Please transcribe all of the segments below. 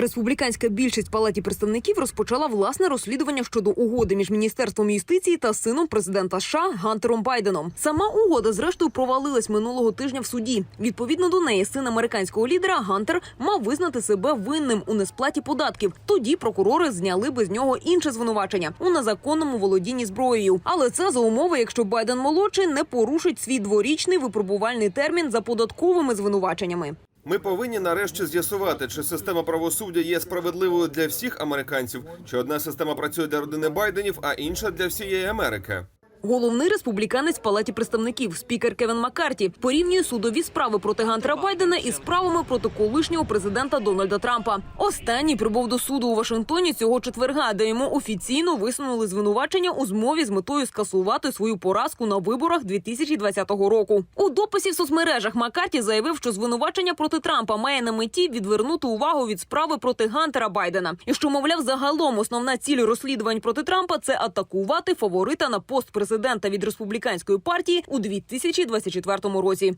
Республіканська більшість палаті представників розпочала власне розслідування щодо угоди між міністерством юстиції та сином президента США Гантером Байденом. Сама угода, зрештою, провалилась минулого тижня в суді. Відповідно до неї, син американського лідера Гантер мав визнати себе винним у несплаті податків. Тоді прокурори зняли би з нього інше звинувачення у незаконному володінні зброєю. Але це за умови, якщо Байден молодший не порушить свій дворічний випробувальний термін за податковими звинуваченнями. Ми повинні нарешті з'ясувати, чи система правосуддя є справедливою для всіх американців, чи одна система працює для родини Байденів, а інша для всієї Америки. Головний республіканець в палаті представників, спікер Кевін Маккарті, порівнює судові справи проти Гантера Байдена із справами проти колишнього президента Дональда Трампа. Останній прибув до суду у Вашингтоні цього четверга, де йому офіційно висунули звинувачення у змові з метою скасувати свою поразку на виборах 2020 року. У дописі в соцмережах Маккарті заявив, що звинувачення проти Трампа має на меті відвернути увагу від справи проти Гантера Байдена, і що мовляв, загалом основна ціль розслідувань проти Трампа це атакувати фаворита на пост президента від республіканської партії у 2024 році.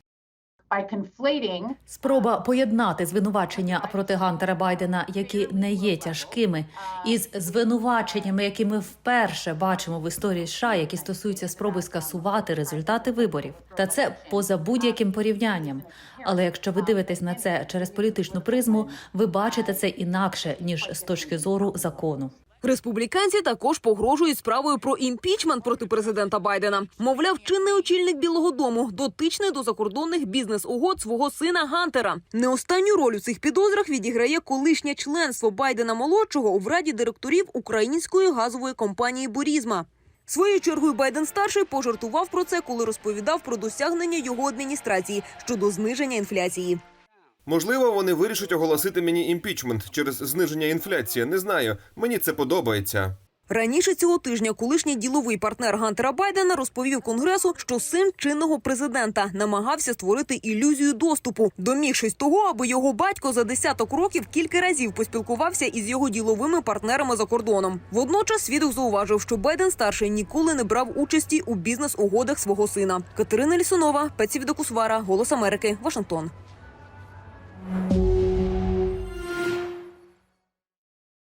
Спроба поєднати звинувачення проти Гантера Байдена, які не є тяжкими, із звинуваченнями, які ми вперше бачимо в історії США, які стосуються спроби скасувати результати виборів. Та це поза будь-яким порівнянням. Але якщо ви дивитесь на це через політичну призму, ви бачите це інакше ніж з точки зору закону. Республіканці також погрожують справою про імпічмент проти президента Байдена. Мовляв, чинний очільник Білого Дому дотичний до закордонних бізнес-угод свого сина Гантера. Не останню роль у цих підозрах відіграє колишнє членство Байдена молодшого в раді директорів української газової компанії Бурізма. Своєю чергою Байден старший пожартував про це, коли розповідав про досягнення його адміністрації щодо зниження інфляції. Можливо, вони вирішать оголосити мені імпічмент через зниження інфляції. Не знаю. Мені це подобається. Раніше цього тижня колишній діловий партнер Гантера Байдена розповів конгресу, що син чинного президента намагався створити ілюзію доступу, домігшись того, аби його батько за десяток років кілька разів поспілкувався із його діловими партнерами за кордоном. Водночас свідок зауважив, що Байден старший ніколи не брав участі у бізнес-угодах свого сина. Катерина Лісунова, Пеці Відокусвара, Голос Америки, Вашингтон.